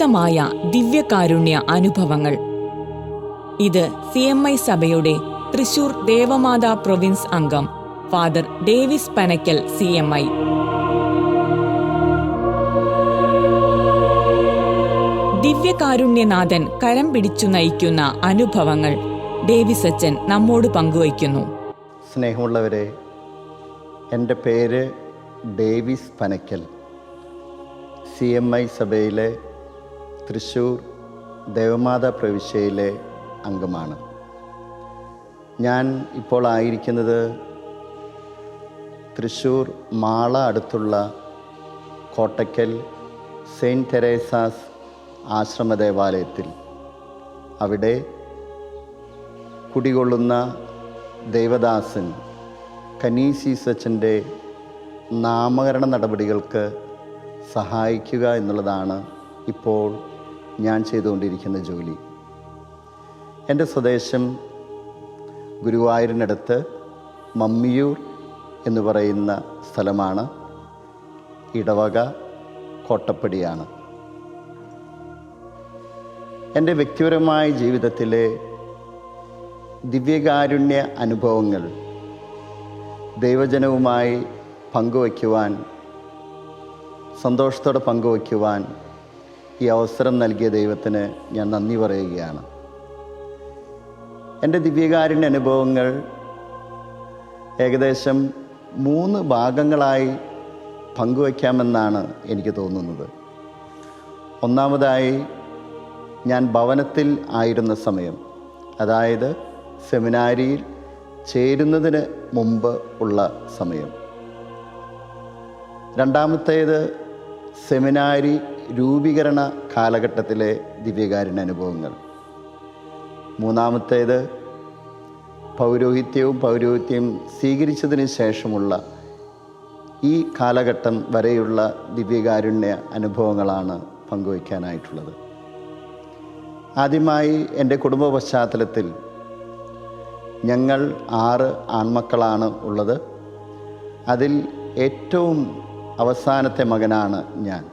ദീപ്തമായ ദിവ്യകാരുണ്യ അനുഭവങ്ങൾ. ഇത് സി എം ഐ സഭയുടെ തൃശൂർ ദേവമാതാ പ്രൊവിൻസ് അംഗം father Davis Panakkal C M I. ദിവ്യകാരുണ്യനാഥൻ കരം പിടിച്ചു നയിക്കുന്ന അനുഭവങ്ങൾ ഡേവിസ് അച്ഛൻ നമ്മോട് പങ്കുവയ്ക്കുന്നു. സ്നേഹമുള്ളവരെ എന്റെ പേര് Davis Panakkal. C M I സഭയിലെ തൃശ്ശൂർ ദേവമാതാ പ്രവിശ്യയിലെ അംഗമാണ്. ഞാൻ ഇപ്പോൾ ആയിരിക്കുന്നത് തൃശ്ശൂർ മാള അടുത്തുള്ള കോട്ടയ്ക്കൽ സെയിന്റ് തെരേസാസ് ആശ്രമ ദേവാലയത്തിൽ. അവിടെ കുടികൊള്ളുന്ന ദേവദാസൻ കനീസീസച്ചന്റെ നാമകരണ നടപടികൾക്ക് സഹായിക്കുക എന്നുള്ളതാണ് ഇപ്പോൾ ഞാൻ ചെയ്തുകൊണ്ടിരിക്കുന്ന ജോലി. എന്റെ സ്വദേശം ഗുരുവായൂരിനടുത്ത് മമ്മിയൂർ എന്ന് പറയുന്ന സ്ഥലമാണ്. ഇടവക കോട്ടപ്പടിയാണ്. എന്റെ വ്യക്തിപരമായ ജീവിതത്തിലെ ദിവ്യകാരുണ്യ അനുഭവങ്ങൾ ദൈവജനവുമായി പങ്കുവയ്ക്കുവാൻ സന്തോഷത്തോടെ പങ്കുവയ്ക്കുവാൻ ഈ അവസരം നൽകിയ ദൈവത്തിന് ഞാൻ നന്ദി പറയുകയാണ്. എന്റെ ദിവ്യകാരുണ്യ അനുഭവങ്ങൾ ഏകദേശം മൂന്ന് ഭാഗങ്ങളായി പങ്കുവയ്ക്കാമെന്നാണ് എനിക്ക് തോന്നുന്നത്. ഒന്നാമതായി ഞാൻ ഭവനത്തിൽ ആയിരുന്ന സമയം അതായത് സെമിനാരിയിൽ ചേരുന്നതിന് മുമ്പ് ഉള്ള സമയം. രണ്ടാമത്തേത് സെമിനാരി രൂപീകരണ കാലഘട്ടത്തിലെ ദിവ്യകാരുണ്യ അനുഭവങ്ങൾ. മൂന്നാമത്തേത് പൗരോഹിത്യവും പൗരോഹിത്യം സ്വീകരിച്ചതിന് ശേഷമുള്ള ഈ കാലഘട്ടം വരെയുള്ള ദിവ്യകാരുണ്യ അനുഭവങ്ങളാണ് പങ്കുവയ്ക്കാനായിട്ടുള്ളത്. ആദ്യമായി എന്റെ കുടുംബ പശ്ചാത്തലത്തിൽ ഞങ്ങൾ ആറ് ആൺമക്കളാണ് ഉള്ളത്. അതിൽ ഏറ്റവും അവസാനത്തെ മകനാണ് ഞാൻ.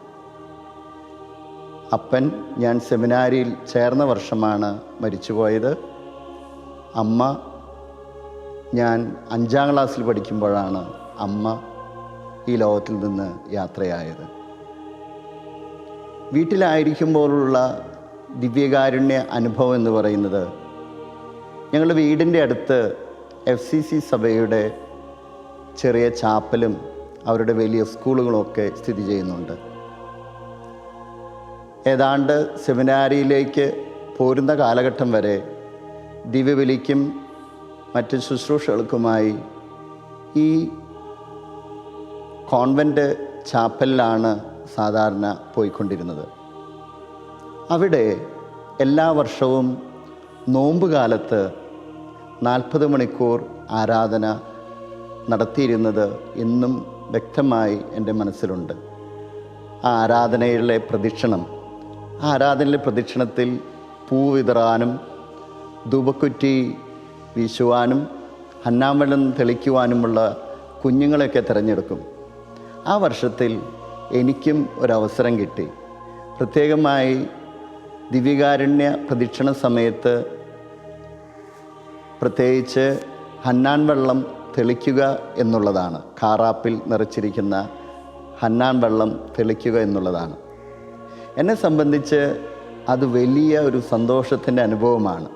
അപ്പൻ ഞാൻ സെമിനാരിയിൽ ചേർന്ന വർഷമാണ് മരിച്ചുപോയത്. അമ്മ ഞാൻ അഞ്ചാം ക്ലാസ്സിൽ പഠിക്കുമ്പോഴാണ് അമ്മ ഈ ലോകത്തിൽ നിന്ന് യാത്രയായത്. വീട്ടിലായിരിക്കുമ്പോഴുള്ള ദിവ്യകാരുണ്യ അനുഭവം എന്ന് പറയുന്നത് ഞങ്ങളുടെ വീടിന്റെ അടുത്ത് എഫ് സി സി സഭയുടെ ചെറിയ ചാപ്പലും അവരുടെ വലിയ സ്കൂളുകളും ഒക്കെ സ്ഥിതി ചെയ്യുന്നുണ്ട്. ഏതാണ്ട് സെമിനാരിയിലേക്ക് പോരുന്ന കാലഘട്ടം വരെ ദിവ്യബലിക്കും മറ്റ് ശുശ്രൂഷകൾക്കുമായി. ഈ കോൺവെന്റ് ചാപ്പലിലാണ് സാധാരണ പോയിക്കൊണ്ടിരുന്നത്. അവിടെ എല്ലാ വർഷവും നോമ്പ് കാലത്ത് നാൽപ്പത് മണിക്കൂർ ആരാധന നടത്തിയിരുന്നത് ഇന്നും വ്യക്തമായി എന്റെ മനസ്സിലുണ്ട്. ആ ആരാധനയിലെ പ്രദക്ഷിണം ആരാധനയിലെ പ്രദക്ഷിണത്തിൽ പൂ വിതറാനും ധൂപക്കുറ്റി വീശുവാനും ഹന്നാമ്പഴം തെളിക്കുവാനുമുള്ള കുഞ്ഞുങ്ങളെയൊക്കെ തിരഞ്ഞെടുക്കും. ആ വർഷത്തിൽ എനിക്കും ഒരവസരം കിട്ടി. പ്രത്യേകമായി ദിവ്യകാരുണ്യ പ്രദക്ഷിണ സമയത്ത് പ്രത്യേകിച്ച് ഹന്നാൻ വെള്ളം തെളിക്കുക എന്നുള്ളതാണ്. കാറാപ്പിൽ നിറച്ചിരിക്കുന്ന ഹന്നാൻ വെള്ളം തെളിക്കുക എന്നുള്ളതാണ്. എന്നെ സംബന്ധിച്ച് അത് വലിയ ഒരു സന്തോഷത്തിന്റെ അനുഭവമാണ്.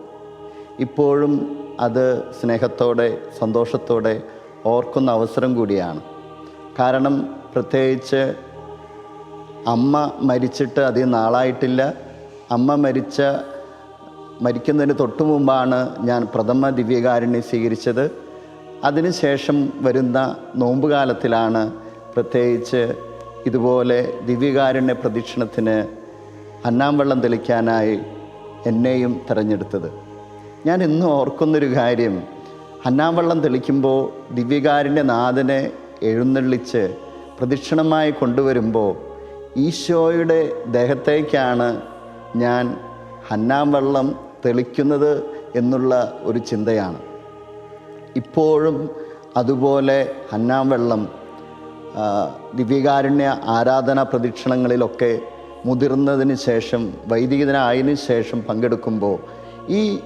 ഇപ്പോഴും അത് സ്നേഹത്തോടെ സന്തോഷത്തോടെ ഓർക്കുന്ന അവസരം കൂടിയാണ്. കാരണം പ്രത്യേകിച്ച് അമ്മ മരിച്ചിട്ട് അധികം നാളായിട്ടില്ല. അമ്മ മരിച്ച മരിക്കുന്നതിന് തൊട്ടു മുമ്പാണ് ഞാൻ പ്രഥമ ദിവ്യകാരുണ്യം സ്വീകരിച്ചത്. അതിനുശേഷം വരുന്ന നോമ്പുകാലത്തിലാണ് പ്രത്യേകിച്ച് ഇതുപോലെ ദിവ്യകാരുണ്യ പ്രദക്ഷിണത്തിന് അന്നാംവെള്ളം തെളിക്കാനായി എന്നെയും തിരഞ്ഞെടുത്തത്. ഞാൻ ഇന്നും ഓർക്കുന്നൊരു കാര്യം അന്നാംവെള്ളം തെളിക്കുമ്പോൾ ദിവ്യകാരുണ്യ നാഥനെ എഴുന്നള്ളിച്ച് പ്രദക്ഷിണമായി കൊണ്ടുവരുമ്പോൾ ഈശോയുടെ ദേഹത്തേക്കാണ് ഞാൻ ഹന്നാംവെള്ളം തെളിക്കുന്നത് എന്നുള്ള ഒരു ചിന്തയാണ്. ഇപ്പോഴും അതുപോലെ അന്നാം വെള്ളം ആ, ദിവ്യകാരുണ്യ ആരാധന പ്രദക്ഷിണങ്ങളിലൊക്കെ മുതിർന്നതിന് ശേഷം വൈദികനായതിന് ശേഷം പങ്കെടുക്കുമ്പോൾ ഈ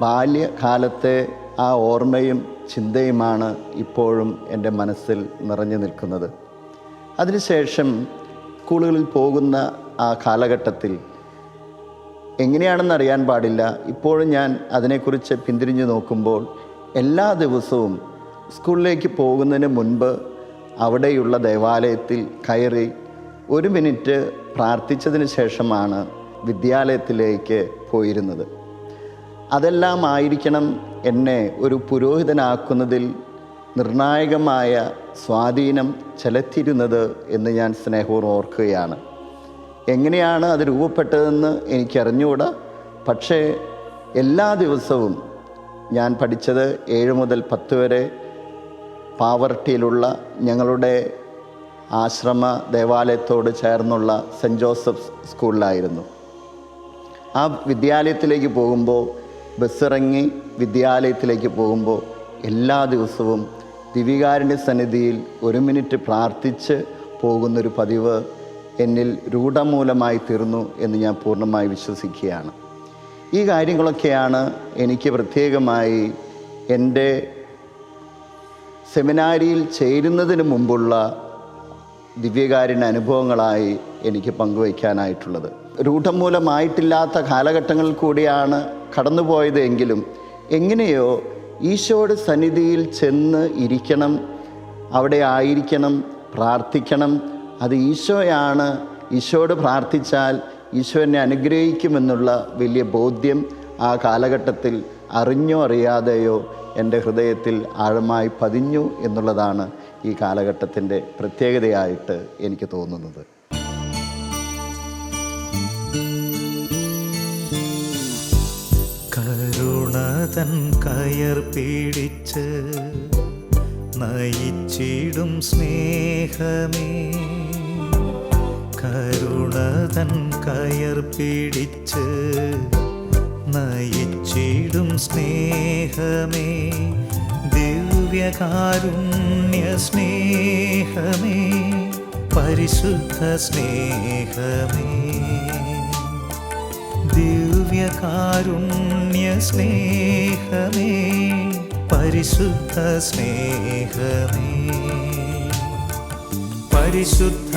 ബാല്യകാലത്തെ ആ ഓർമ്മയും ചിന്തയുമാണ് ഇപ്പോഴും എന്റെ മനസ്സിൽ നിറഞ്ഞു നിൽക്കുന്നത്. അതിനുശേഷം സ്കൂളുകളിൽ പോകുന്ന ആ കാലഘട്ടത്തിൽ എങ്ങനെയാണെന്ന് അറിയാൻ പാടില്ല. ഇപ്പോഴും ഞാൻ അതിനെക്കുറിച്ച് പിന്തിരിഞ്ഞു നോക്കുമ്പോൾ എല്ലാ ദിവസവും സ്കൂളിലേക്ക് പോകുന്നതിന് മുൻപ് അവിടെയുള്ള ദേവാലയത്തിൽ കയറി ഒരു മിനിറ്റ് പ്രാർത്ഥിച്ചതിന് ശേഷമാണ് വിദ്യാലയത്തിലേക്ക് പോയിരുന്നത്. അതെല്ലാം ആയിരിക്കണം എന്നെ ഒരു പുരോഹിതനാക്കുന്നതിൽ നിർണായകമായ സ്വാധീനം ചെലുത്തിയിരുന്നത് എന്ന് ഞാൻ സ്നേഹപൂർവം ഓർക്കുകയാണ്. എങ്ങനെയാണ് അത് രൂപപ്പെട്ടതെന്ന് എനിക്കറിഞ്ഞുകൂടാ. പക്ഷേ എല്ലാ ദിവസവും ഞാൻ പഠിച്ചത് ഏഴ് മുതൽ പത്ത് വരെ പാവർട്ടിയിലുള്ള ഞങ്ങളുടെ ആശ്രമ ദേവാലയത്തോട് ചേർന്നുള്ള സെന്റ് ജോസഫ് സ്കൂളിലായിരുന്നു. ആ വിദ്യാലയത്തിലേക്ക് പോകുമ്പോൾ ബസ്സിറങ്ങി വിദ്യാലയത്തിലേക്ക് പോകുമ്പോൾ എല്ലാ ദിവസവും ദിവികാരന്റെ സന്നിധിയിൽ ഒരു മിനിറ്റ് പ്രാർത്ഥിച്ച് പോകുന്നൊരു പതിവ് എന്നിൽ രൂഢമൂലമായി തീർന്നു എന്ന് ഞാൻ പൂർണമായി വിശ്വസിക്കുകയാണ്. ഈ കാര്യങ്ങളൊക്കെയാണ് എനിക്ക് പ്രത്യേകമായി എന്റെ സെമിനാരിയിൽ ചേരുന്നതിന് മുമ്പുള്ള ദിവ്യകാരുണ്യ അനുഭവങ്ങളായി എനിക്ക് പങ്കുവയ്ക്കാനായിട്ടുള്ളത്. രൂഢം മൂലമായിട്ടില്ലാത്ത കാലഘട്ടങ്ങളിൽ കൂടിയാണ് കടന്നുപോയത് എങ്കിലും എങ്ങനെയോ ഈശോയുടെ സന്നിധിയിൽ ചെന്ന് ഇരിക്കണം അവിടെ ആയിരിക്കണം പ്രാർത്ഥിക്കണം. അത് ഈശോയാണ്. ഈശോയോട് പ്രാർത്ഥിച്ചാൽ ഈശോ എന്നെ അനുഗ്രഹിക്കുമെന്നുള്ള വലിയ ബോധ്യം ആ കാലഘട്ടത്തിൽ അറിഞ്ഞോ അറിയാതെയോ എന്റെ ഹൃദയത്തിൽ ആഴമായി പതിഞ്ഞു എന്നുള്ളതാണ് ഈ കാലഘട്ടത്തിന്റെ പ്രത്യേകതയായിട്ട് എനിക്ക് തോന്നുന്നത്. കരുണതൻ കയർ പിടിച്ച് നയിച്ചിടും സ്നേഹമേ. കരുണതൻ കയർ പിടിച്ച് നയിച്ചിടും സ്നേഹമേ ദിവ്യകാരുണ്യ സ്നേഹമേ പരിശുദ്ധ സ്നേഹമേ. ദിവ്യകാരുണ്യ സ്നേഹമേ പരിശുദ്ധ സ്നേഹമേ. പരിശുദ്ധ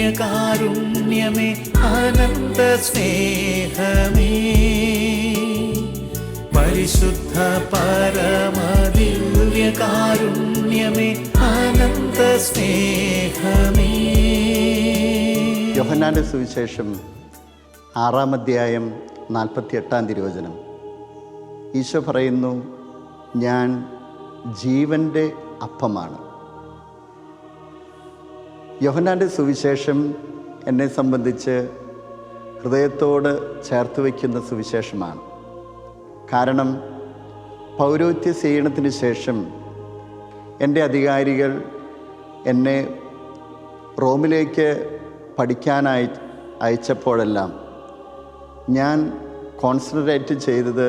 പരമദിവ്യകാരുണ്യമേ അനന്ത സ്നേഹമേ പരിശുദ്ധ പരമദിവ്യകാരുണ്യമേ അനന്ത സ്നേഹമേ യോഹന്നാന്റെ സുവിശേഷം ആറാം അധ്യായം നാൽപ്പത്തി എട്ടാം തിരുവചനം. ഈശോ പറയുന്നു ഞാൻ ജീവന്റെ അപ്പമാണ്. യോഹന്നാന്റെ സുവിശേഷം എന്നെ സംബന്ധിച്ച് ഹൃദയത്തോട് ചേർത്ത് വയ്ക്കുന്ന സുവിശേഷമാണ്. കാരണം പൗരോത്യ സേവനത്തിന് ശേഷം എന്റെ അധികാരികൾ എന്നെ റോമിലേക്ക് പഠിക്കാനായി അയച്ചപ്പോഴെല്ലാം ഞാൻ കോൺസെൻട്രേറ്റ് ചെയ്തത്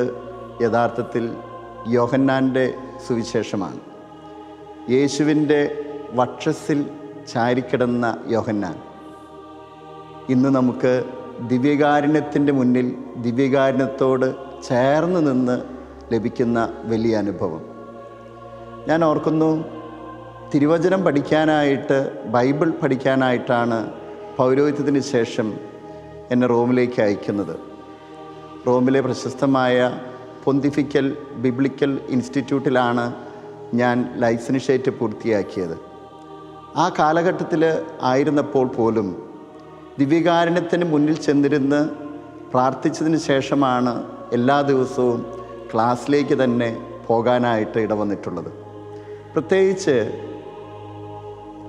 യഥാർത്ഥത്തിൽ യോഹന്നാന്റെ സുവിശേഷമാണ്. യേശുവിന്റെ വക്ഷസിൽ ചാരിക്കിടന്ന യോഹന്നാൻ. ഇന്ന് നമുക്ക് ദിവ്യകാരുണ്യത്തിന്റെ മുന്നിൽ ദിവ്യകാരുണ്യത്തോട് ചേർന്ന് നിന്ന് ലഭിക്കുന്ന വലിയ അനുഭവം. ഞാൻ ഓർക്കുന്നു തിരുവചനം പഠിക്കാനായിട്ട് ബൈബിൾ പഠിക്കാനായിട്ടാണ് പൗരോഹിത്യത്തിന് ശേഷം എന്നെ റോമിലേക്ക് അയക്കുന്നത്. റോമിലെ പ്രശസ്തമായ പൊന്തിഫിക്കൽ ബിബ്ലിക്കൽ ഇൻസ്റ്റിറ്റ്യൂട്ടിലാണ് ഞാൻ ലൈസൻഷേറ്റ് പൂർത്തിയാക്കിയത്. ആ കാലഘട്ടത്തിൽ ആയിരുന്നപ്പോൾ പോലും ദിവ്യകാരണത്തിന് മുന്നിൽ ചെന്നിരുന്ന് പ്രാർത്ഥിച്ചതിന് ശേഷമാണ് എല്ലാ ദിവസവും ക്ലാസ്സിലേക്ക് തന്നെ പോകാനായിട്ട് ഇടവന്നിട്ടുള്ളത്. പ്രത്യേകിച്ച്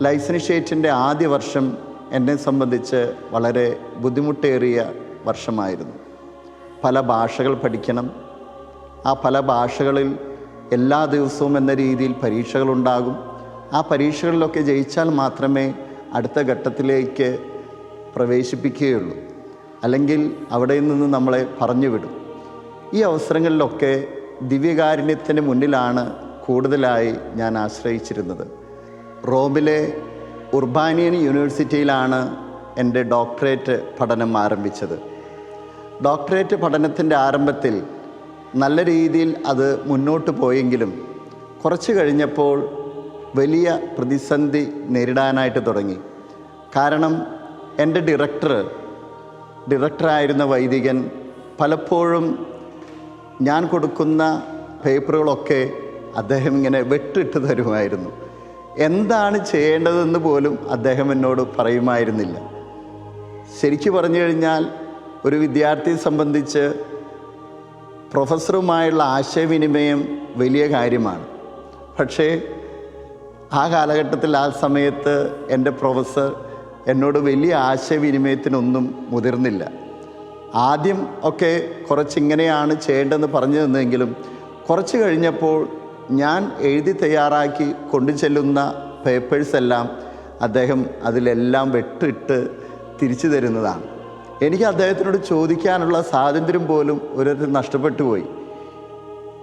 ലൈസൻഷേറ്റിന്റെ ആദ്യ വർഷം എന്നെ സംബന്ധിച്ച് വളരെ ബുദ്ധിമുട്ടേറിയ വർഷമായിരുന്നു. പല ഭാഷകൾ പഠിക്കണം. ആ പല ഭാഷകളിൽ എല്ലാ ദിവസവും എന്ന രീതിയിൽ പരീക്ഷകളുണ്ടാകും. ആ പരീക്ഷകളിലൊക്കെ ജയിച്ചാൽ മാത്രമേ അടുത്ത ഘട്ടത്തിലേക്ക് പ്രവേശിപ്പിക്കുകയുള്ളൂ. അല്ലെങ്കിൽ അവിടെ നിന്ന് നമ്മളെ പറഞ്ഞു വിടും ഈ അവസരങ്ങളിലൊക്കെ ദിവ്യകാരുണ്യത്തിന് മുന്നിലാണ് കൂടുതലായി ഞാൻ ആശ്രയിച്ചിരുന്നത്. റോമിലെ ഉർബാനിയൻ യൂണിവേഴ്സിറ്റിയിലാണ് എന്റെ ഡോക്ടറേറ്റ് പഠനം ആരംഭിച്ചത്. ഡോക്ടറേറ്റ് പഠനത്തിന്റെ ആരംഭത്തിൽ നല്ല രീതിയിൽ അത് മുന്നോട്ട് പോയെങ്കിലും കുറച്ച് കഴിഞ്ഞപ്പോൾ വലിയ പ്രതിസന്ധി നേരിടാനായിട്ട് തുടങ്ങി. കാരണം എന്റെ ഡയറക്ടർ ഡയറക്ടറായിരുന്ന വൈദികൻ പലപ്പോഴും ഞാൻ കൊടുക്കുന്ന പേപ്പറുകളൊക്കെ അദ്ദേഹം ഇങ്ങനെ വെട്ടിട്ട് തരുമായിരുന്നു. എന്താണ് ചെയ്യേണ്ടതെന്ന് പോലും അദ്ദേഹം എന്നോട് പറയുമായിരുന്നില്ല. ശരിക്കു പറഞ്ഞു കഴിഞ്ഞാൽ ഒരു വിദ്യാർത്ഥിയെ സംബന്ധിച്ച് പ്രൊഫസറുമായുള്ള ആശയവിനിമയം വലിയ കാര്യമാണ്. പക്ഷേ ആ കാലഘട്ടത്തിൽ ആ സമയത്ത് എന്റെ പ്രൊഫസർ എന്നോട് വലിയ ആശയവിനിമയത്തിനൊന്നും മുതിർന്നില്ല. ആദ്യം ഒക്കെ കുറച്ചിങ്ങനെയാണ് ചെയ്യേണ്ടതെന്ന് പറഞ്ഞു തന്നെങ്കിലും കുറച്ച് കഴിഞ്ഞപ്പോൾ ഞാൻ എഴുതി തയ്യാറാക്കി കൊണ്ടു ചെല്ലുന്ന പേപ്പേഴ്സ് എല്ലാം അദ്ദേഹം അതിലെല്ലാം വെട്ടിട്ട് തിരിച്ചു തരുന്നതാണ്. എനിക്ക് അദ്ദേഹത്തിനോട് ചോദിക്കാനുള്ള സ്വാതന്ത്ര്യം പോലും ഒരു നഷ്ടപ്പെട്ടു പോയി.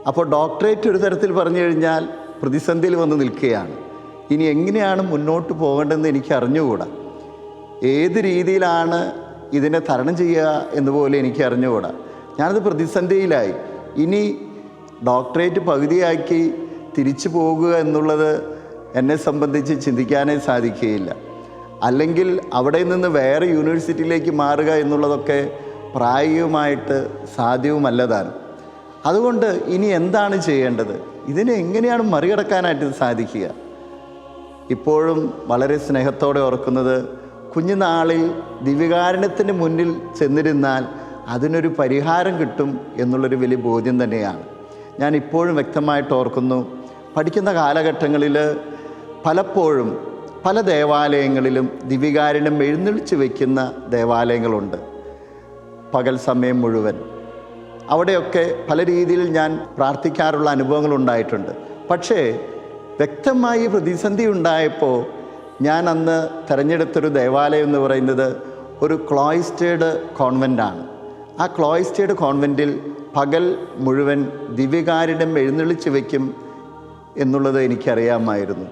അപ്പോൾ ഡോക്ടറേറ്റ് ഒരു തരത്തിൽ പറഞ്ഞു കഴിഞ്ഞാൽ പ്രതിസന്ധിയിൽ വന്ന് നിൽക്കുകയാണ്. ഇനി എങ്ങനെയാണ് മുന്നോട്ട് പോകേണ്ടതെന്ന് എനിക്ക് അറിഞ്ഞുകൂടാ? ഏത് രീതിയിലാണ് ഇതിനെ തരണം ചെയ്യുക എന്ന് പോലും എനിക്ക് അറിഞ്ഞുകൂടാ? ഞാനത് പ്രതിസന്ധിയിലായി. ഇനി ഡോക്ടറേറ്റ് പകുതിയാക്കി തിരിച്ചു പോകുക എന്നുള്ളത് എന്നെ സംബന്ധിച്ച് ചിന്തിക്കാനേ സാധിക്കുകയില്ല. അല്ലെങ്കിൽ അവിടെ നിന്ന് വേറെ യൂണിവേഴ്സിറ്റിയിലേക്ക് മാറുക എന്നുള്ളതൊക്കെ പ്രായോഗികമായിട്ട് സാധ്യവുമല്ലതാണ് അതുകൊണ്ട് ഇനി എന്താണ് ചെയ്യേണ്ടത്? ഇതിനെ എങ്ങനെയാണ് മറികടക്കാനായിട്ട് സാധിക്കുക? ഇപ്പോഴും വളരെ സ്നേഹത്തോടെ ഓർക്കുന്നത് കുഞ്ഞുനാളിൽ ദിവ്യകാരണത്തിന് മുന്നിൽ ചെന്നിരുന്നാൽ അതിനൊരു പരിഹാരം കിട്ടും എന്നുള്ളൊരു വലിയ ബോധ്യം തന്നെയാണ്. ഞാൻ ഇപ്പോഴും വ്യക്തമായിട്ട് ഓർക്കുന്നു പഠിക്കുന്ന കാലഘട്ടങ്ങളിൽ പലപ്പോഴും പല ദേവാലയങ്ങളിലും ദിവ്യകാരണം എഴുന്നള്ളിച്ച് വയ്ക്കുന്ന ദേവാലയങ്ങളുണ്ട്. പകൽ സമയം മുഴുവൻ. അവിടെയൊക്കെ പല രീതിയിൽ ഞാൻ പ്രാർത്ഥിക്കാറുള്ള അനുഭവങ്ങൾ ഉണ്ടായിട്ടുണ്ട്. പക്ഷേ വ്യക്തമായി പ്രതിസന്ധി ഉണ്ടായപ്പോൾ ഞാൻ അന്ന് തിരഞ്ഞെടുത്തൊരു ദേവാലയം എന്ന് പറയുന്നത് ഒരു ക്ലോയിസ്റ്റേഡ് കോൺവെന്റാണ് ആ ക്ലോയിസ്റ്റേഡ് കോൺവെന്റിൽ പകൽ മുഴുവൻ ദിവ്യകാരിടം എഴുന്നള്ളിച്ച് വയ്ക്കും എന്നുള്ളത് എനിക്കറിയാമായിരുന്നു.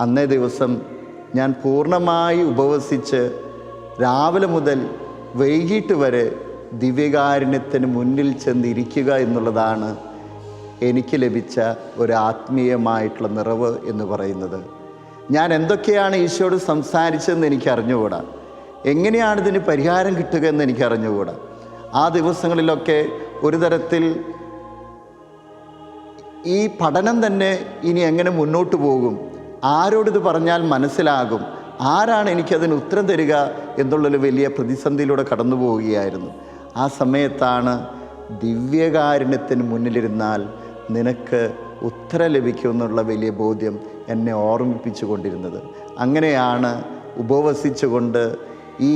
അന്നേ ദിവസം ഞാൻ പൂർണമായി ഉപവസിച്ച് രാവിലെ മുതൽ വൈകിട്ട് വരെ ദിവ്യകാരുണ്യത്തിന് മുന്നിൽ ചെന്നിരിക്കുക എന്നുള്ളതാണ് എനിക്ക് ലഭിച്ച ഒരു ആത്മീയമായിട്ടുള്ള നിറവ് എന്ന് പറയുന്നത്. ഞാൻ എന്തൊക്കെയാണ് ഈശോയോട് സംസാരിച്ചതെന്ന് എനിക്ക് അറിഞ്ഞുകൂടാ എങ്ങനെയാണ് ഇതിന് പരിഹാരം കിട്ടുക എന്ന് എനിക്ക് അറിഞ്ഞുകൂടാ ആ ദിവസങ്ങളിലൊക്കെ ഒരു തരത്തിൽ ഈ പഠനം തന്നെ ഇനി എങ്ങനെ മുന്നോട്ട് പോകും? ആരോടിത് പറഞ്ഞാൽ മനസ്സിലാകും? ആരാണ് എനിക്കതിന് ഉത്തരം തരിക എന്നുള്ളൊരു വലിയ പ്രതിസന്ധിയിലൂടെ കടന്നു പോവുകയായിരുന്നു ആ സമയത്താണ് ദിവ്യകാരുണ്യത്തിന് മുന്നിലിരുന്നാൽ നിനക്ക് ഉത്തരം ലഭിക്കുമെന്നുള്ള വലിയ ബോധ്യം എന്നെ ഓർമ്മിപ്പിച്ചു കൊണ്ടിരുന്നത് അങ്ങനെയാണ് ഉപവസിച്ചുകൊണ്ട് ഈ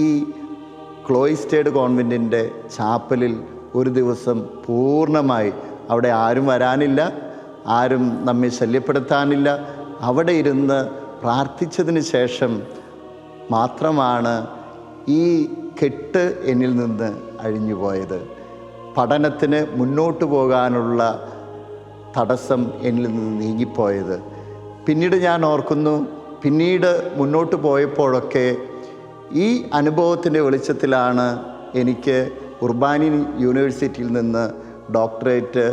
ക്ലോയിസ്റ്റേഡ് കോൺവെന്റിന്റെ ചാപ്പലിൽ ഒരു ദിവസം പൂർണമായി അവിടെ ആരും വരാനില്ല ആരും നമ്മെ ശല്യപ്പെടുത്താനില്ല. അവിടെ ഇരുന്ന് പ്രാർത്ഥിച്ചതിന് ശേഷം മാത്രമാണ് ഈ കെട്ട് എന്നിൽ നിന്ന് അഴിഞ്ഞുപോയത്. പഠനത്തിന് മുന്നോട്ട് പോകാനുള്ള തടസ്സം എന്നിൽ നിന്ന് നീങ്ങിപ്പോയത്. പിന്നീട് ഞാൻ ഓർക്കുന്നു പിന്നീട് മുന്നോട്ട് പോയപ്പോഴൊക്കെ ഈ അനുഭവത്തിന്റെ വെളിച്ചത്തിലാണ് എനിക്ക് ഉർബാനി യൂണിവേഴ്സിറ്റിയിൽ നിന്ന് ഡോക്ടറേറ്റ്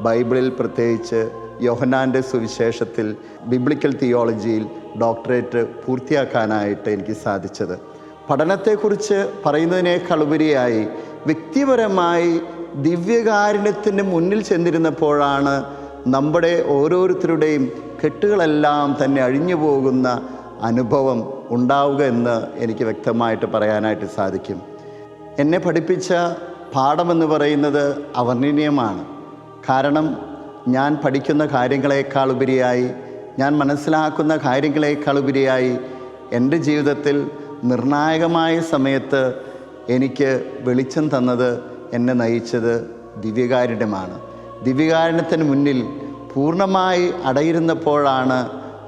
ബൈബിളിൽ പ്രത്യേകിച്ച് യോഹനാന്റെ സുവിശേഷത്തിൽ ബിബ്ലിക്കൽ തിയോളജിയിൽ ഡോക്ടറേറ്റ് പൂർത്തിയാക്കാനായിട്ട് എനിക്ക് സാധിച്ചത്. പഠനത്തെക്കുറിച്ച് പറയുന്നതിനേക്കാളുപരിയായി വ്യക്തിപരമായി ദിവ്യകാരുണ്യത്തിന് മുന്നിൽ ചെന്നിരുന്നപ്പോഴാണ് നമ്മുടെ ഓരോരുത്തരുടെയും കെട്ടുകളെല്ലാം തന്നെ അഴിഞ്ഞു പോകുന്ന അനുഭവം ഉണ്ടാവുക എന്ന് എനിക്ക് വ്യക്തമായിട്ട് പറയാനായിട്ട് സാധിക്കും. എന്നെ പഠിപ്പിച്ച പാഠമെന്ന് പറയുന്നത് അവർണനീയമാണ്. കാരണം ഞാൻ പഠിക്കുന്ന കാര്യങ്ങളേക്കാൾ ഉപരിയായി ഞാൻ മനസ്സിലാക്കുന്ന കാര്യങ്ങളേക്കാൾ ഉപരിയായി എന്റെ ജീവിതത്തിൽ നിർണായകമായ സമയത്ത് എനിക്ക് വെളിച്ചം തന്നത് എന്നെ നയിച്ചത് ദിവ്യകാരുണ്യമാണ്. ദിവ്യകാരുണ്യത്തിന് മുന്നിൽ പൂർണമായി അടയിരുന്നപ്പോഴാണ്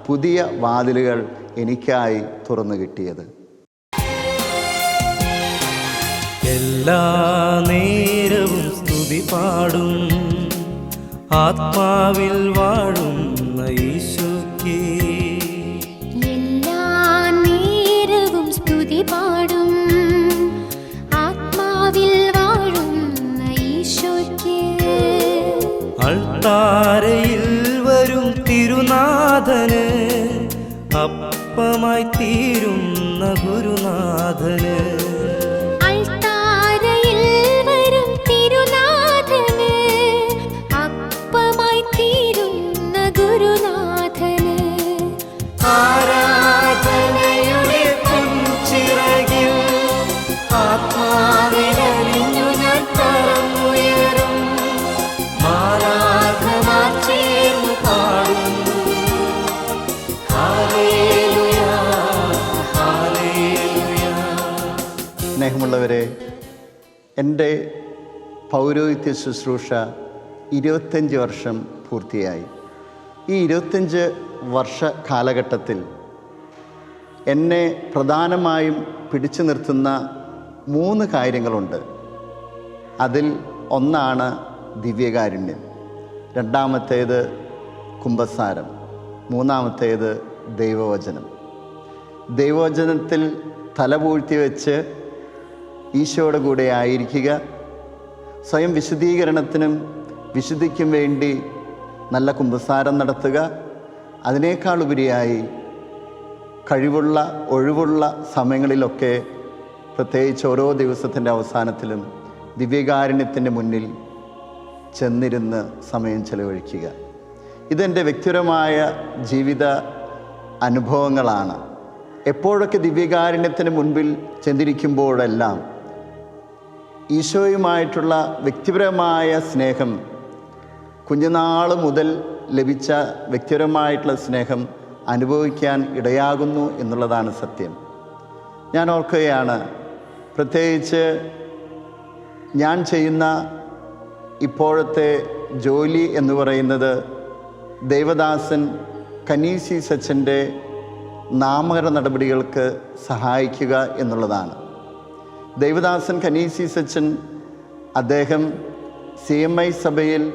പുതിയ വാതിലുകൾ എനിക്കായി തുറന്നു കിട്ടിയത്. എല്ലാ നേരവും സ്തുതി പാടും. ആത്മാവിൽ വാഴുന്ന ഈശോയ്ക്ക് താരയിൽ വരും തിരുനാഥന് അപ്പമായി തീരുന്ന ഗുരുനാഥന്. എന്റെ പൗരോഹിത്യ ശുശ്രൂഷ ഇരുപത്തഞ്ച് വർഷം പൂർത്തിയായി. ഈ ഇരുപത്തഞ്ച് വർഷ കാലഘട്ടത്തിൽ എന്നെ പ്രധാനമായും പിടിച്ചു നിർത്തുന്ന മൂന്ന് കാര്യങ്ങളുണ്ട്. അതിൽ ഒന്നാണ് ദിവ്യകാരുണ്യം. രണ്ടാമത്തേത് കുംഭസാരം. മൂന്നാമത്തേത് ദൈവവചനം. ദൈവവചനത്തിൽ തലപൂഴ്ത്തി വെച്ച് ഈശോയുടെ കൂടെ ആയിരിക്കുക. സ്വയം വിശുദ്ധീകരണത്തിനും വിശുദ്ധിക്കും വേണ്ടി നല്ല കുമ്പസാരം നടത്തുക. അതിനേക്കാൾ ഉപരിയായി കഴിവുള്ള ഒഴിവുള്ള സമയങ്ങളിലൊക്കെ പ്രത്യേകിച്ച് ഓരോ ദിവസത്തിന്റെ അവസാനത്തിലും ദിവ്യകാരുണ്യത്തിന്റെ മുന്നിൽ ചെന്നിരുന്ന് സമയം ചെലവഴിക്കുക. ഇതെന്റെ വ്യക്തിപരമായ ജീവിത അനുഭവങ്ങളാണ്. എപ്പോഴൊക്കെ ദിവ്യകാരുണ്യത്തിന് മുൻപിൽ ചെന്നിരിക്കുമ്പോഴെല്ലാം ഈശോയുമായിട്ടുള്ള വ്യക്തിപരമായ സ്നേഹം കുഞ്ഞുനാൾ മുതൽ ലഭിച്ച വ്യക്തിപരമായിട്ടുള്ള സ്നേഹം അനുഭവിക്കാൻ ഇടയാകുന്നു എന്നുള്ളതാണ് സത്യം. ഞാൻ ഓർക്കുകയാണ് പ്രത്യേകിച്ച് ഞാൻ ചെയ്യുന്ന ഇപ്പോഴത്തെ ജോലി എന്ന് പറയുന്നത് ദേവദാസൻ കനീസി സച്ചന്റെ നാമകര നടപടികൾക്ക് സഹായിക്കുക എന്നുള്ളതാണ്. ദേവദാസൻ കനീസി സച്ചൻ അദ്ദേഹം സി എം ഐ സഭയിൽ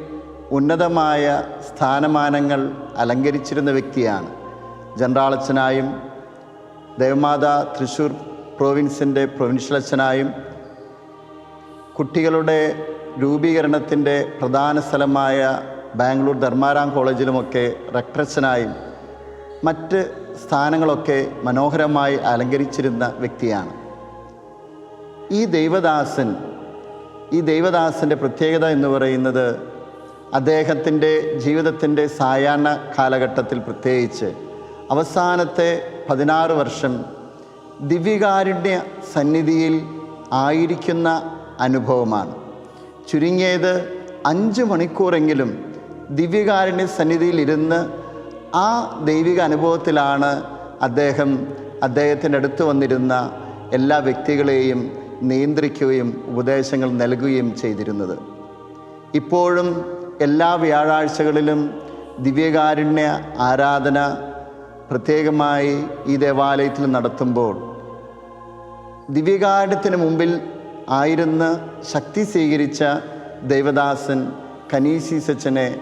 ഉന്നതമായ സ്ഥാനമാനങ്ങൾ അലങ്കരിച്ചിരുന്ന വ്യക്തിയാണ്. ജനറാളച്ചനായും ദേവമാത തൃശ്ശൂർ പ്രോവിൻസിന്റെ പ്രൊവിൻഷ്യൽ അച്ഛനായും കുട്ടികളുടെ രൂപീകരണത്തിന്റെ പ്രധാന സ്ഥലമായ ബാംഗ്ലൂർ ധർമാരാം കോളേജിലുമൊക്കെ റക്ടറച്ചനായും മറ്റ് സ്ഥാനങ്ങളൊക്കെ മനോഹരമായി അലങ്കരിച്ചിരുന്ന വ്യക്തിയാണ്. ഈ ദൈവദാസൻ ഈ ദൈവദാസന്റെ പ്രത്യേകത എന്ന് പറയുന്നത് അദ്ദേഹത്തിന്റെ ജീവിതത്തിന്റെ സായാഹ്ന കാലഘട്ടത്തിൽ പ്രത്യേകിച്ച് അവസാനത്തെ പതിനാറ് വർഷം ദിവ്യകാരുണ്യ സന്നിധിയിൽ ആയിരിക്കുന്ന അനുഭവമാണ്. ചുരുങ്ങിയത് അഞ്ച് മണിക്കൂറെങ്കിലും ദിവ്യകാരുണ്യ സന്നിധിയിൽ ഇരുന്ന് ആ ദൈവിക അനുഭവത്തിലാണ് അദ്ദേഹം അദ്ദേഹത്തിന്റെ അടുത്ത് വന്നിരുന്ന എല്ലാ വ്യക്തികളെയും നിയന്ത്രിക്കുകയും ഉപദേശങ്ങൾ നൽകുകയും ചെയ്തിരുന്നത്. ഇപ്പോഴും എല്ലാ വ്യാഴാഴ്ചകളിലും ദിവ്യകാരുണ്യ ആരാധന പ്രത്യേകമായി ഈ ദേവാലയത്തിൽ നടത്തുമ്പോൾ ദിവ്യകാരുണ്യത്തിന് മുമ്പിൽ ആയിരുന്ന ശക്തി സ്വീകരിച്ച ദേവദാസൻ കനീസി സച്ചനെ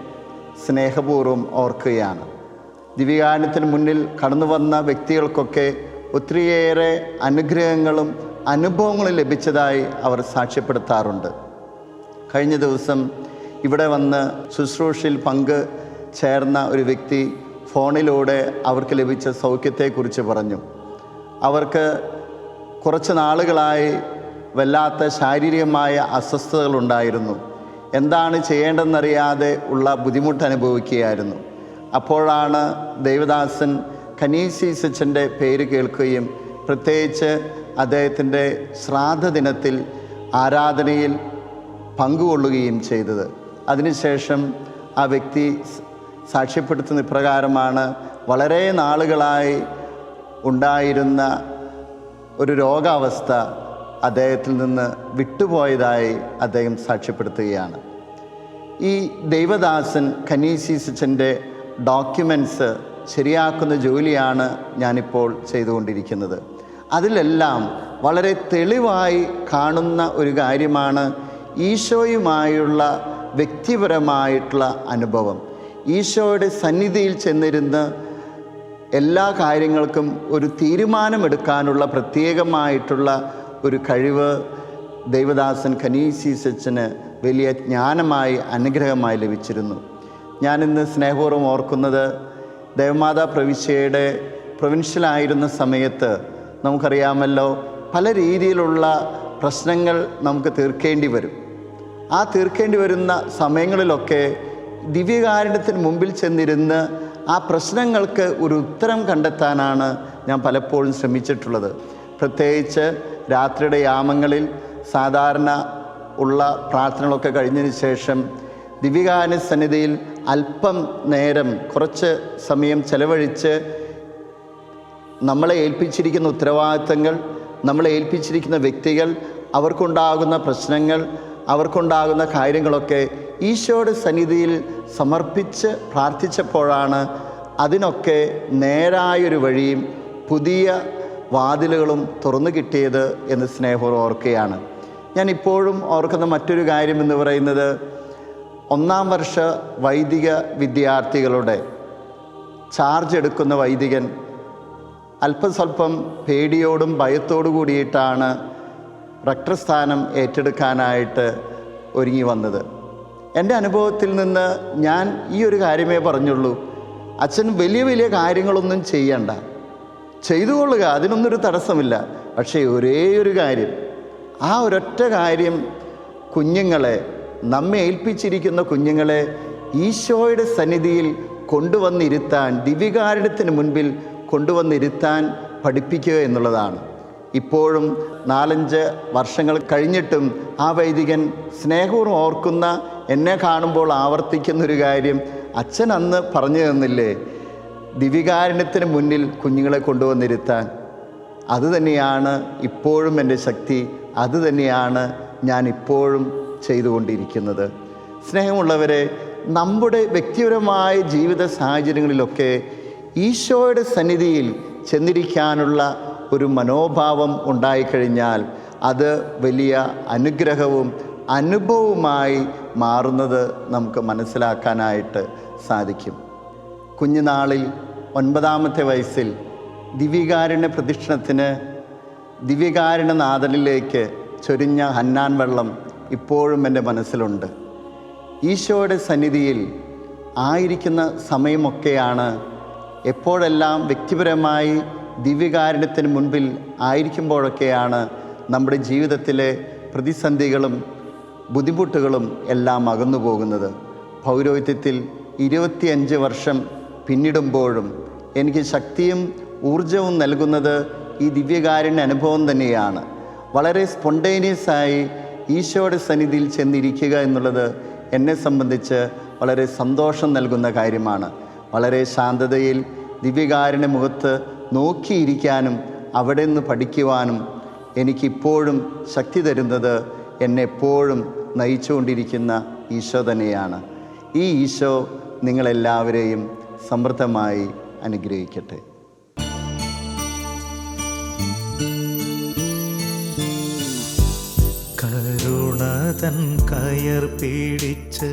സ്നേഹപൂർവം ഓർക്കുകയാണ്. ദിവ്യകാരുണ്യത്തിന് മുന്നിൽ കടന്നു വന്ന വ്യക്തികൾക്കൊക്കെ ഒത്തിരിയേറെ അനുഗ്രഹങ്ങളും അനുഭവങ്ങളും ലഭിച്ചതായി അവർ സാക്ഷ്യപ്പെടുത്താറുണ്ട്. കഴിഞ്ഞ ദിവസം ഇവിടെ വന്ന് ശുശ്രൂഷയിൽ പങ്ക് ചേർന്ന ഒരു വ്യക്തി ഫോണിലൂടെ അവർക്ക് ലഭിച്ച സൗഖ്യത്തെക്കുറിച്ച് പറഞ്ഞു. അവർക്ക് കുറച്ച് നാളുകളായി വല്ലാത്ത ശാരീരികമായ അസ്വസ്ഥതകളുണ്ടായിരുന്നു എന്താണ് ചെയ്യേണ്ടതെന്നറിയാതെ ഉള്ള ബുദ്ധിമുട്ട് അനുഭവിക്കുകയായിരുന്നു. അപ്പോഴാണ് ദേവദാസൻ കനീസി സച്ചന്റെ പേര് കേൾക്കുകയും പ്രത്യേകിച്ച് അദ്ദേഹത്തിന്റെ ശ്രാദ്ധ ദിനത്തിൽ ആരാധനയിൽ പങ്കുകൊള്ളുകയും ചെയ്തത്. അതിനുശേഷം ആ വ്യക്തി സാക്ഷ്യപ്പെടുത്തുന്ന ഇപ്രകാരമാണ് വളരെ നാളുകളായി ഉണ്ടായിരുന്ന ഒരു രോഗാവസ്ഥ അദ്ദേഹത്തിൽ നിന്ന് വിട്ടുപോയതായി അദ്ദേഹം സാക്ഷ്യപ്പെടുത്തുകയാണ്. ഈ ദൈവദാസൻ കനീസീസച്ചന്റെ ഡോക്യുമെന്റ്സ് ശരിയാക്കുന്ന ജോലിയാണ് ഞാനിപ്പോൾ ചെയ്തുകൊണ്ടിരിക്കുന്നത്. അതിലെല്ലാം വളരെ തെളിവായി കാണുന്ന ഒരു കാര്യമാണ് ഈശോയുമായുള്ള വ്യക്തിപരമായിട്ടുള്ള അനുഭവം. ഈശോയുടെ സന്നിധിയിൽ ചെന്നിരുന്ന് എല്ലാ കാര്യങ്ങൾക്കും ഒരു തീരുമാനമെടുക്കാനുള്ള പ്രത്യേകമായിട്ടുള്ള ഒരു കഴിവ് ദൈവദാസൻ ഖനീസീസച്ചന് വലിയ ജ്ഞാനമായി അനുഗ്രഹമായി ലഭിച്ചിരുന്നു. ഞാനിന്ന് സ്നേഹപൂർവം ഓർക്കുന്നത് ദേവമാതാ പ്രവിശ്യയുടെ പ്രൊവിൻഷ്യലായിരുന്ന സമയത്ത് നമുക്കറിയാമല്ലോ. പല രീതിയിലുള്ള പ്രശ്നങ്ങൾ നമുക്ക് തീർക്കേണ്ടി വരും. ആ തീർക്കേണ്ടി വരുന്ന സമയങ്ങളിലൊക്കെ ദിവ്യകാരുണ്യത്തിന് മുമ്പിൽ ചെന്നിരുന്ന് ആ പ്രശ്നങ്ങൾക്ക് ഒരു ഉത്തരം കണ്ടെത്താനാണ് ഞാൻ പലപ്പോഴും ശ്രമിച്ചിട്ടുള്ളത്. പ്രത്യേകിച്ച് രാത്രിയുടെ യാമങ്ങളിൽ സാധാരണ ഉള്ള പ്രാർത്ഥനകളൊക്കെ കഴിഞ്ഞതിന് ശേഷം ദിവ്യകാരുണ്യ സന്നിധിയിൽ അല്പം നേരം കുറച്ച് സമയം ചെലവഴിച്ച് നമ്മളെ ഏൽപ്പിച്ചിരിക്കുന്ന ഉത്തരവാദിത്തങ്ങൾ നമ്മളെ ഏൽപ്പിച്ചിരിക്കുന്ന വ്യക്തികൾ അവർക്കുണ്ടാകുന്ന പ്രശ്നങ്ങൾ അവർക്കുണ്ടാകുന്ന കാര്യങ്ങളൊക്കെ ഈശോയുടെ സന്നിധിയിൽ സമർപ്പിച്ച് പ്രാർത്ഥിച്ചപ്പോഴാണ് അതിനൊക്കെ നേരായൊരു വഴിയും പുതിയ വാതിലുകളും തുറന്നു കിട്ടിയത് എന്ന് സ്നേഹം ഓർക്കുകയാണ്. ഞാൻ ഇപ്പോഴും ഓർക്കുന്ന മറ്റൊരു കാര്യം എന്ന് പറയുന്നത് ഒന്നാം വർഷ വൈദിക വിദ്യാർത്ഥികളുടെ ചാർജ് എടുക്കുന്ന വൈദികൻ അല്പം സ്വല്പം പേടിയോടും ഭയത്തോടു കൂടിയിട്ടാണ് റക്ടസ്ഥാനം ഏറ്റെടുക്കാനായിട്ട് ഒരുങ്ങി വന്നത്. എന്റെ അനുഭവത്തിൽ നിന്ന് ഞാൻ ഈ ഒരു കാര്യമേ പറഞ്ഞുള്ളൂ. അച്ഛൻ വലിയ വലിയ കാര്യങ്ങളൊന്നും ചെയ്യണ്ട. ചെയ്തുകൊള്ളുക അതിനൊന്നൊരു തടസ്സമില്ല. പക്ഷേ ഒരേ ഒരു കാര്യം ആ ഒരൊറ്റ കാര്യം കുഞ്ഞുങ്ങളെ നമ്മെ ഏൽപ്പിച്ചിരിക്കുന്ന കുഞ്ഞുങ്ങളെ ഈശോയുടെ സന്നിധിയിൽ കൊണ്ടുവന്നിരുത്താൻ ദിവികാരണത്തിന് മുൻപിൽ കൊണ്ടുവന്നിരുത്താൻ പഠിപ്പിക്കുക എന്നുള്ളതാണ്. ഇപ്പോഴും നാലഞ്ച് വർഷങ്ങൾ കഴിഞ്ഞിട്ടും ആ വൈദികൻ സ്നേഹപൂർവം ഓർക്കുന്ന എന്നെ കാണുമ്പോൾ ആവർത്തിക്കുന്നൊരു കാര്യം അച്ഛൻ അന്ന് പറഞ്ഞു തന്നില്ലേ ദിവികാരണത്തിന് മുന്നിൽ കുഞ്ഞുങ്ങളെ കൊണ്ടുവന്നിരുത്താൻ. അതുതന്നെയാണ് ഇപ്പോഴും എന്റെ ശക്തി അതുതന്നെയാണ് ഞാൻ ഇപ്പോഴും ചെയ്തുകൊണ്ടിരിക്കുന്നത്. സ്നേഹമുള്ളവരെ നമ്മുടെ വ്യക്തിപരമായ ജീവിത സാഹചര്യങ്ങളിലൊക്കെ ഈശോയുടെ സന്നിധിയിൽ ചെന്നിരിക്കാനുള്ള ഒരു മനോഭാവം ഉണ്ടായിക്കഴിഞ്ഞാൽ അത് വലിയ അനുഗ്രഹവും അനുഭവവുമായി മാറുന്നത് നമുക്ക് മനസ്സിലാക്കാനായിട്ട് സാധിക്കും. കുഞ്ഞുനാളിൽ ഒൻപതാമത്തെ വയസ്സിൽ ദിവ്യകാരുണ്യ പ്രദക്ഷിണത്തിന് ദിവ്യകാരുണ്യ നാദലിലേക്ക് ചൊരിഞ്ഞ ഹന്നാൻ വെള്ളം ഇപ്പോഴും എന്റെ മനസ്സിലുണ്ട്. ഈശോയുടെ സന്നിധിയിൽ ആയിരിക്കുന്ന സമയമൊക്കെയാണ് എപ്പോഴെല്ലാം വ്യക്തിപരമായി ദിവ്യകാരുണ്യത്തിന് മുൻപിൽ ആയിരിക്കുമ്പോഴൊക്കെയാണ് നമ്മുടെ ജീവിതത്തിലെ പ്രതിസന്ധികളും ബുദ്ധിമുട്ടുകളും എല്ലാം അകന്നു പോകുന്നത് പൗരോഹിത്യത്തിൽ ഇരുപത്തിയഞ്ച് വർഷം പിന്നിടുമ്പോഴും എനിക്ക് ശക്തിയും ഊർജവും നൽകുന്നത് ഈ ദിവ്യകാരുണ്യ അനുഭവം തന്നെയാണ്. വളരെ സ്പോണ്ടേനിയസ് ആയി ഈശോയുടെ സന്നിധിയിൽ ചെന്നിരിക്കുക എന്നുള്ളത് എന്നെ സംബന്ധിച്ച് വളരെ സന്തോഷം നൽകുന്ന കാര്യമാണ്. വളരെ ശാന്തതയിൽ ദിവ്യകാരന്റെ മുഖത്ത് നോക്കിയിരിക്കാനും അവിടെ നിന്ന് പഠിക്കുവാനും എനിക്കിപ്പോഴും ശക്തി തരുന്നത് എന്നെ എപ്പോഴും നയിച്ചുകൊണ്ടിരിക്കുന്ന ഈശോ തന്നെയാണ്. ഈ ഈശോ നിങ്ങളെല്ലാവരെയും സമൃദ്ധമായി അനുഗ്രഹിക്കട്ടെ. കരുണതൻ കയർ പിടിച്ച്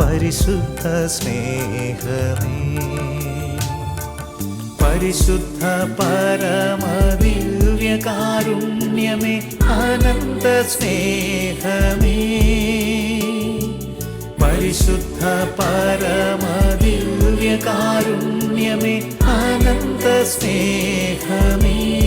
പരിശുദ്ധ സ്നേഹമേ. പരിശുദ്ധ പരമദിവ്യകാരുണ്യമേ അനന്ത സ്നേഹമേ. പരിശുദ്ധ പരമദിവ്യകാരുണ്യമേ അനന്ത സ്നേഹമേ.